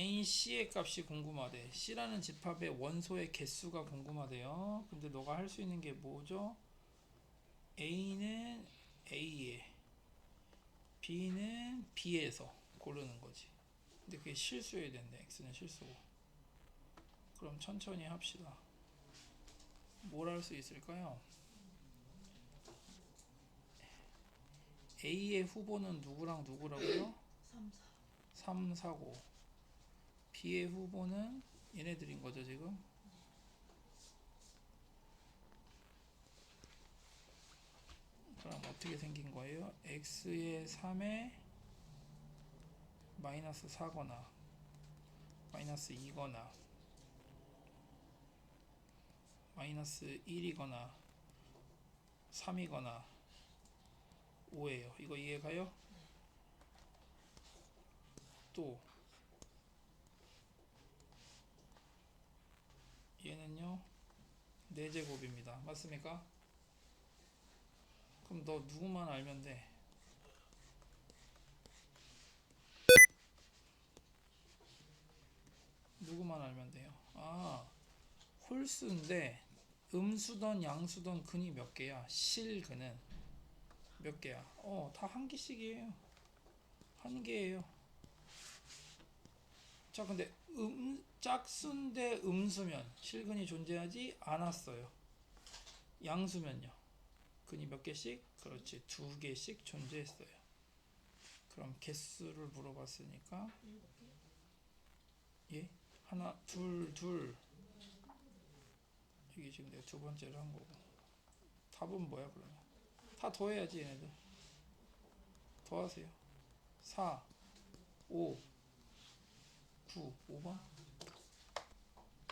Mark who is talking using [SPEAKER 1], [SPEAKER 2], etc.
[SPEAKER 1] NC의 값이 궁금하대. C라는 집합의 원소의 개수가 궁금하대요. 근데 너가 할 수 있는 게 뭐죠? A는 A에, B는 B에서 고르는 거지. 근데 그게 실수여야 된대. X는 실수고. 그럼 천천히 합시다. 뭘 할 수 있을까요? A의 후보는 누구랑 누구라고요?
[SPEAKER 2] 3, 4.
[SPEAKER 1] 3, 4, 5. B의 후보는 얘네들인 거죠, 지금? 그럼 어떻게 생긴 거예요? x의 3에 마이너스 4거나 마이너스 2거나 마이너스 1이거나 3이거나 5예요. 이거 이해가요? 또 얘는요 4제곱입니다. 맞습니까? 그럼 너 누구만 알면 돼? 누구만 알면 돼요? 아 홀수인데 음수던 양수던 근이 몇 개야? 실근은 몇 개야? 어 다 한 개씩이에요. 한 개예요 자 근데 음 짝수인데 음수면 실근이 존재하지 않았어요. 양수면요. 근이 몇 개씩? 그렇지 두 개씩 존재했어요. 그럼 개수를 물어봤으니까 예 하나 둘 둘 이게 지금 내가 두 번째를 한 거고 답은 뭐야 그러면 다 더해야지 얘네들 더하세요 4 5 9 5번